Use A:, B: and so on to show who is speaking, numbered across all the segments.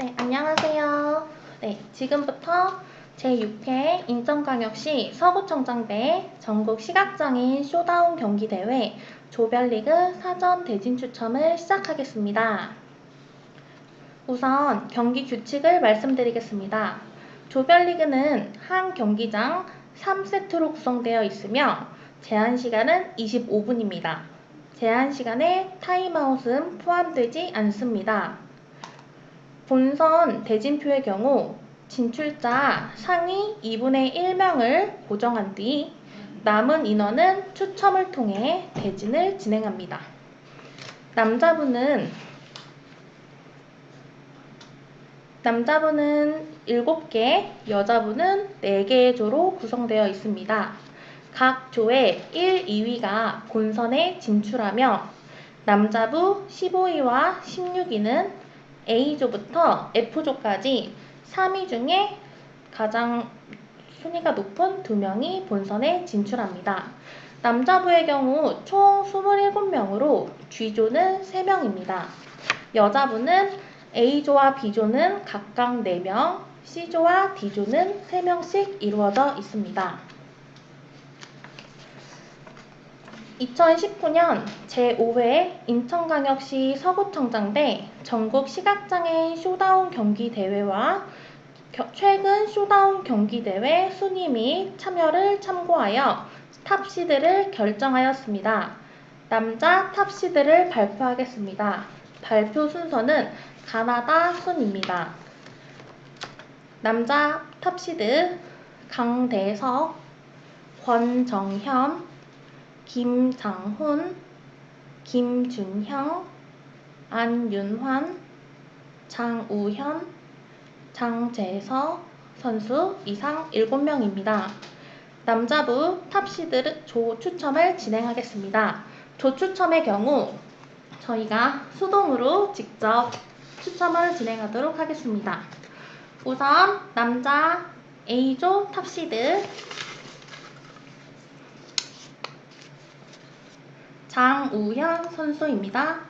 A: 네, 안녕하세요. 네, 지금부터 제6회 인천광역시 서구청장대 전국 시각장애인 쇼다운 경기대회 조별리그 사전 대진 추첨을 시작하겠습니다. 우선 경기 규칙을 말씀드리겠습니다. 조별리그는 한 경기장 3세트로 구성되어 있으며 제한 시간은 25분입니다. 제한 시간에 타임아웃은 포함되지 않습니다. 본선 대진표의 경우 진출자 상위 2분의 1명을 고정한 뒤 남은 인원은 추첨을 통해 대진을 진행합니다. 남자분은 남자분은 7개, 여자분은 4개의 조로 구성되어 있습니다. 각 조의 1, 2위가 본선에 진출하며 남자부 15위와 16위는 A조부터 F조까지 3위 중에 가장 순위가 높은 2명이 본선에 진출합니다. 남자부의 경우 총 27명으로 G조는 3명입니다. 여자부는 A조와 B조는 각각 4명, C조와 D조는 3명씩 이루어져 있습니다. 2019년 제5회 인천광역시 서구청장대 전국 시각장애인 쇼다운 경기대회와 최근 쇼다운 경기대회 순위 및 참여를 참고하여 탑시드를 결정하였습니다. 남자 탑시드를 발표하겠습니다. 발표 순서는 가나다 순입니다. 남자 탑시드 강대석, 권정현, 김장훈, 김준형, 안윤환, 장우현, 장재서 선수 이상 7명입니다. 남자부 탑시드 조 추첨을 진행하겠습니다. 조 추첨의 경우 저희가 수동으로 직접 추첨을 진행하도록 하겠습니다. 우선 남자 A조 탑시드 장우현 선수입니다.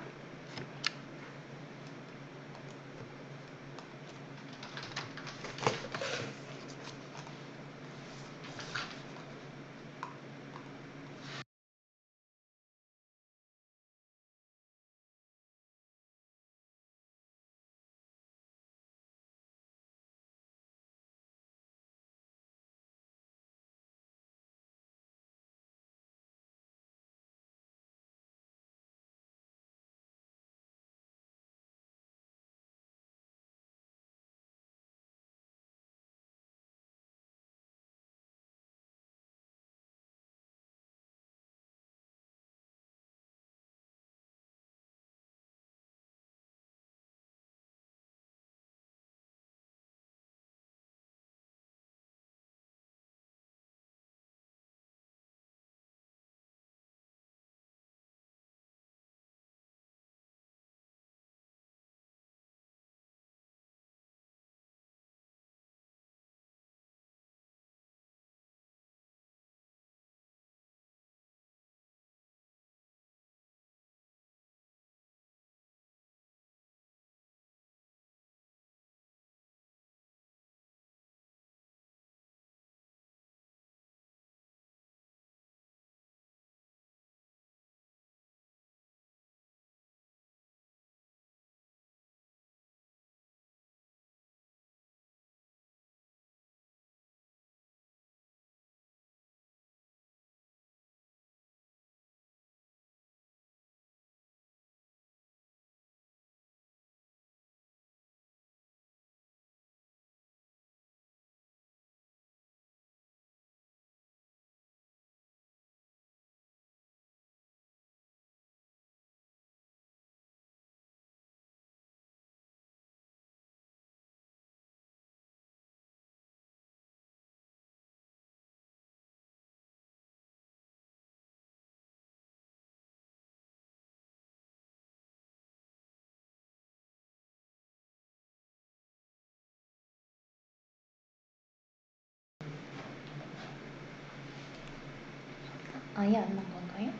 A: 아예 안 난 건가요?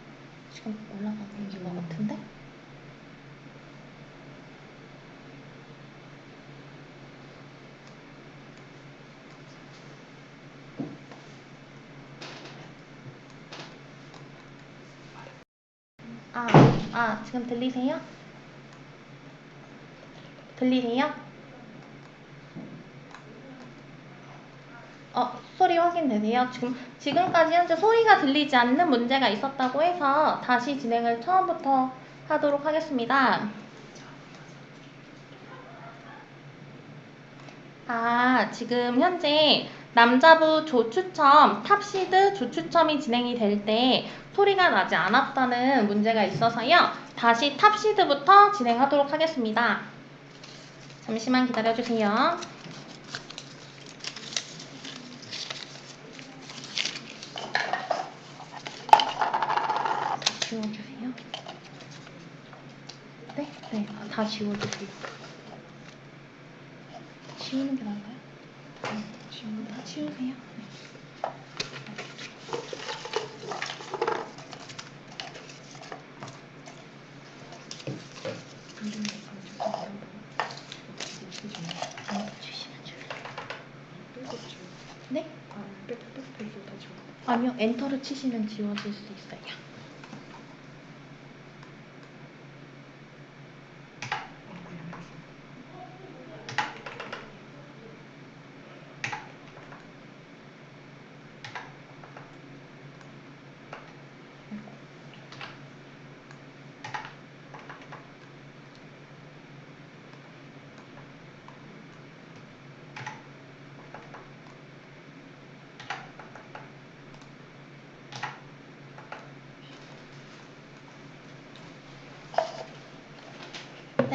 A: 지금 올라가는 이유가 뭐 같은데? 아, 아, 지금 들리세요? 들리세요? 어, 소리 확인되세요? 지금, 지금까지 현재 소리가 들리지 않는 문제가 있었다고 해서 다시 진행을 처음부터 하도록 하겠습니다. 아, 지금 현재 남자부 조추첨, 탑시드 조추첨이 진행이 될 때 소리가 나지 않았다는 문제가 있어서요. 다시 탑시드부터 진행하도록 하겠습니다. 잠시만 기다려주세요. 지워주세요. 네? 네, 아, 다 지워주세요. 지우는 게 나을까요? 네, 지우는 다 지우세요. 네. 안 주시면 줄래요? 네? 아니요, 엔터를 치시면 지워질 수 있어요.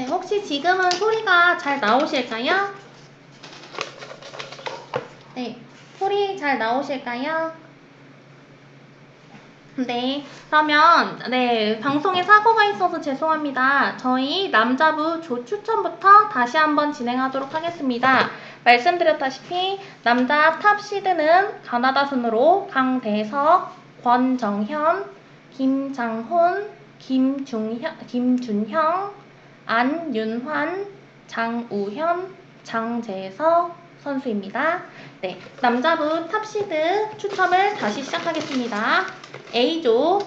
A: 네, 혹시 지금은 소리가 잘 나오실까요? 네, 소리 잘 나오실까요? 네, 그러면 네 방송에 사고가 있어서 죄송합니다. 저희 남자부 조 추천부터 다시 한번 진행하도록 하겠습니다. 말씀드렸다시피 남자 탑 시드는 가나다 순으로 강대석, 권정현, 김장훈, 김중현, 김준형, 안윤환, 장우현, 장재석 선수입니다. 네, 남자부 탑시드 추첨을 다시 시작하겠습니다. A조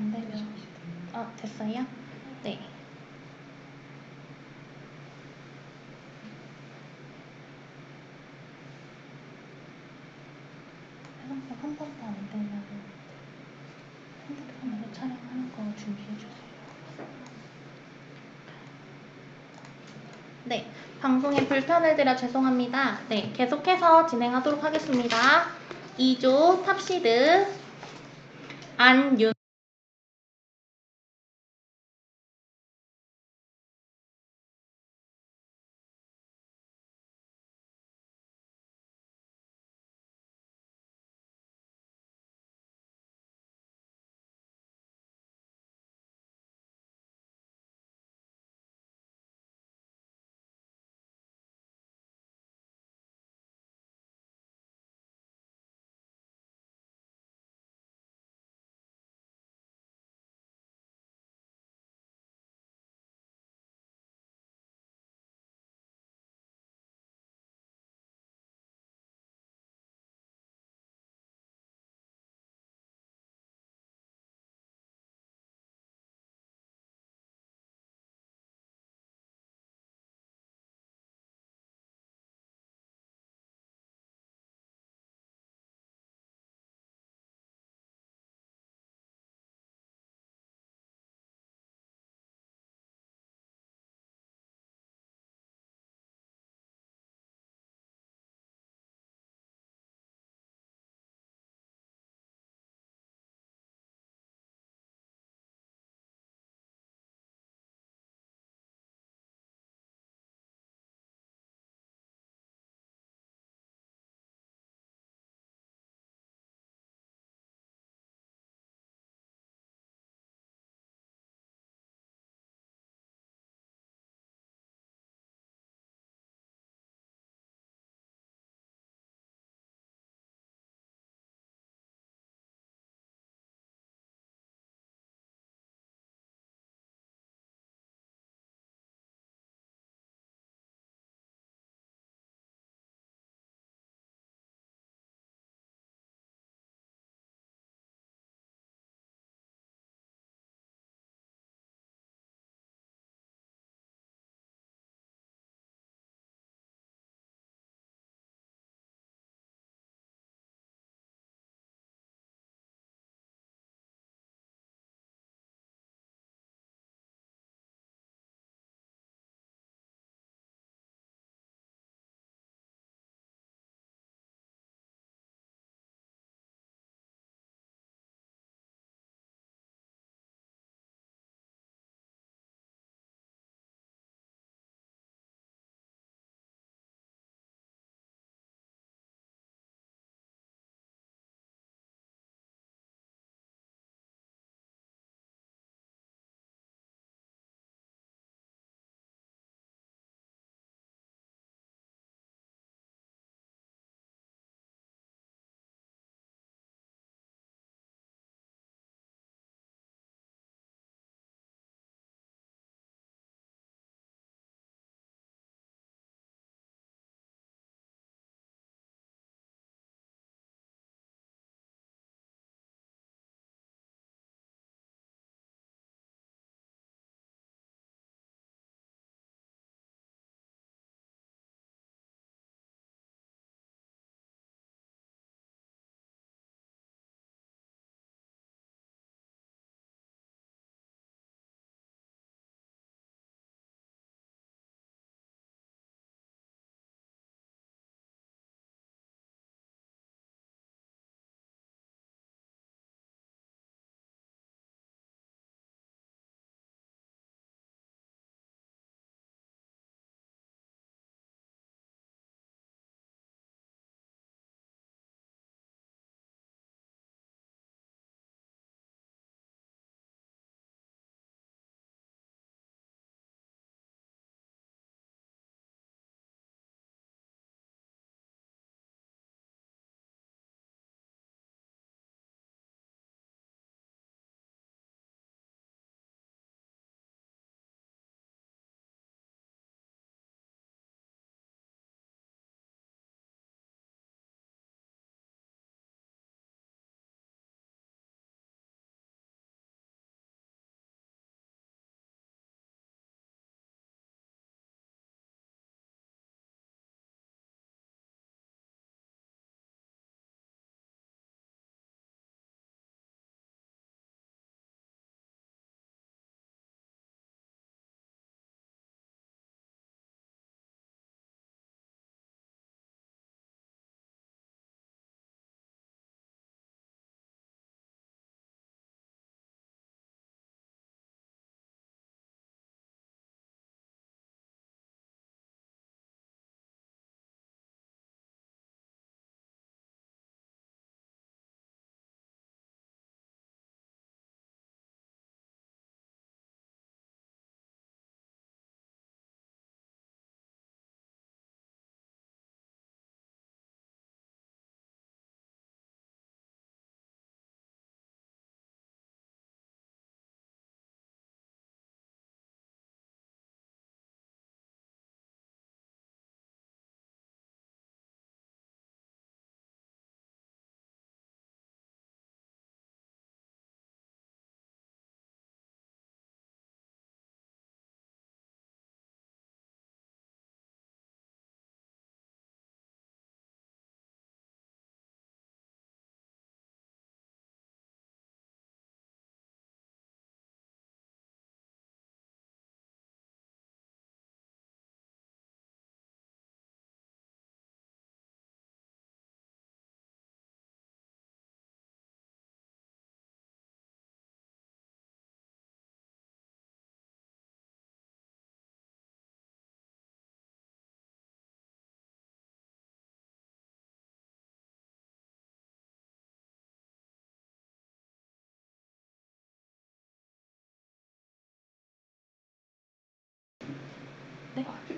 A: 안 되면 아 됐어요? 네. 해상도 한 번도 안 되면 핸드폰으로 촬영하는 거 준비해 주세요. 네, 방송에 불편을 드려 죄송합니다. 네, 계속해서 진행하도록 하겠습니다. 2조 탑시드 안윤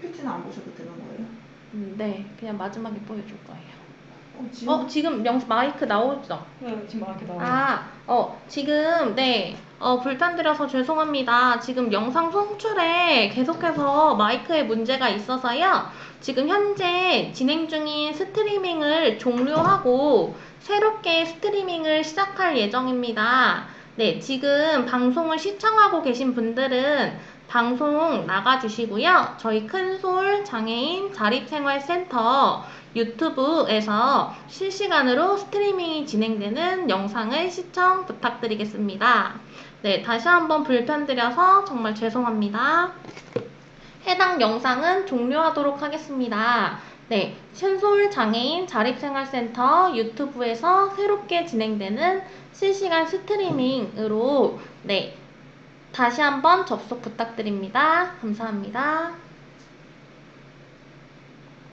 B: PPT는 안 보셔도 되는 거예요?
A: 음, 네, 그냥 마지막에 보여줄 거예요.
B: 어, 지금?
A: 어, 지금 영 마이크 나오죠?
B: 네, 지금 이렇게 나와요.
A: 아, 어, 지금, 네, 어, 불편드려서 죄송합니다. 지금 영상 송출에 계속해서 마이크에 문제가 있어서요. 지금 현재 진행 중인 스트리밍을 종료하고 새롭게 스트리밍을 시작할 예정입니다. 네, 지금 방송을 시청하고 계신 분들은 방송 나가주시고요. 저희 큰솔 장애인 자립생활센터 유튜브에서 실시간으로 스트리밍이 진행되는 영상을 시청 부탁드리겠습니다. 네, 다시 한번 불편드려서 정말 죄송합니다. 해당 영상은 종료하도록 하겠습니다. 네, 신솔 장애인 자립생활센터 유튜브에서 새롭게 진행되는 실시간 스트리밍으로 네, 다시 한번 접속 부탁드립니다. 감사합니다.